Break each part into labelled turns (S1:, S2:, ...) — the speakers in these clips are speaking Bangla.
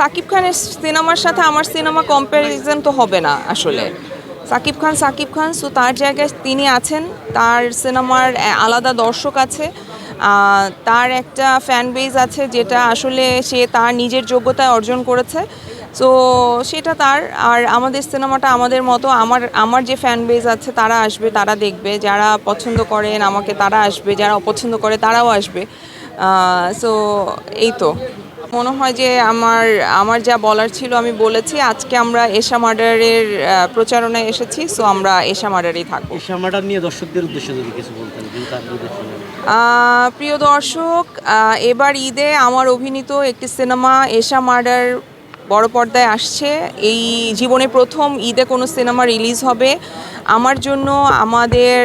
S1: সাকিব খানের সিনেমার সাথে আমার সিনেমা কম্প্যারিজন তো হবে না আসলে। সাকিব খান সাকিব খান সো তার জায়গায় তিনি আছেন, তার সিনেমার আলাদা দর্শক আছে তার একটা ফ্যান বেজ আছে যেটা আসলে সে তার নিজের যোগ্যতায় অর্জন করেছে সো সেটা তার, আর আমাদের সিনেমাটা আমাদের মতো, আমার আমার যে ফ্যান বেজ আছে তারা আসবে, তারা দেখবে, যারা পছন্দ করেন আমাকে তারা আসবে, যারা অপছন্দ করে তারাও আসবে সো এই তো। মনে হয় যে আমার আমার যা বলার ছিল আমি বলেছি। আজকে আমরা এশা মার্ডারের প্রচারণায় এসেছি সো আমরা এশা মার্ডারেই থাকব।
S2: এশা মার্ডার নিয়ে দর্শকদের উদ্দেশ্যে যদি কিছু বলতেন
S1: প্রিয় দর্শক এবার ঈদে আমার অভিনীত একটি সিনেমা এশা মার্ডার বড় পর্দায় আসছে। এই জীবনে প্রথম ঈদে কোনো সিনেমা রিলিজ হবে। আমার জন্য, আমাদের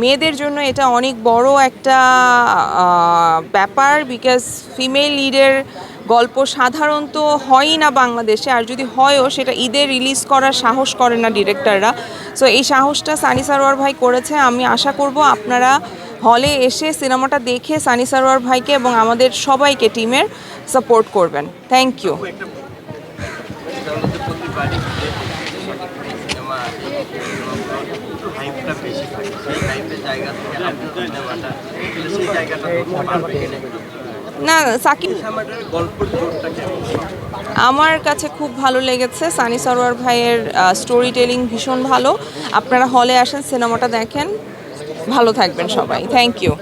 S1: মেয়েদের জন্য এটা অনেক বড় একটা ব্যাপার বিকজ ফিমেল লিডের গল্প সাধারণত হয়ই না বাংলাদেশে। আর যদি হয়ও, সেটা ঈদে রিলিজ করার সাহস করে না ডিরেক্টররা। সো এই সাহসটা সানি সারোয়ার ভাই করেছে। আমি আশা করব আপনারা হলে এসে সিনেমাটা দেখে সানি সারোয়ার ভাইকে এবং আমাদের সবাইকে, টিমের সাপোর্ট করবেন। থ্যাংক ইউ
S3: সিনেমা হাইপটা বেশি থাকে। সেই হাইপের জায়গা থেকে সিনেমাটা সেই জায়গাটা পারবে
S1: না সাকিব আমার কাছে খুব ভালো লেগেছে সানি সরোয়ার ভাইয়ের স্টোরি টেলিং ভীষণ ভালো। আপনারা হলে আসেন সিনেমাটা দেখেন। ভালো থাকবেন সবাই। Thank you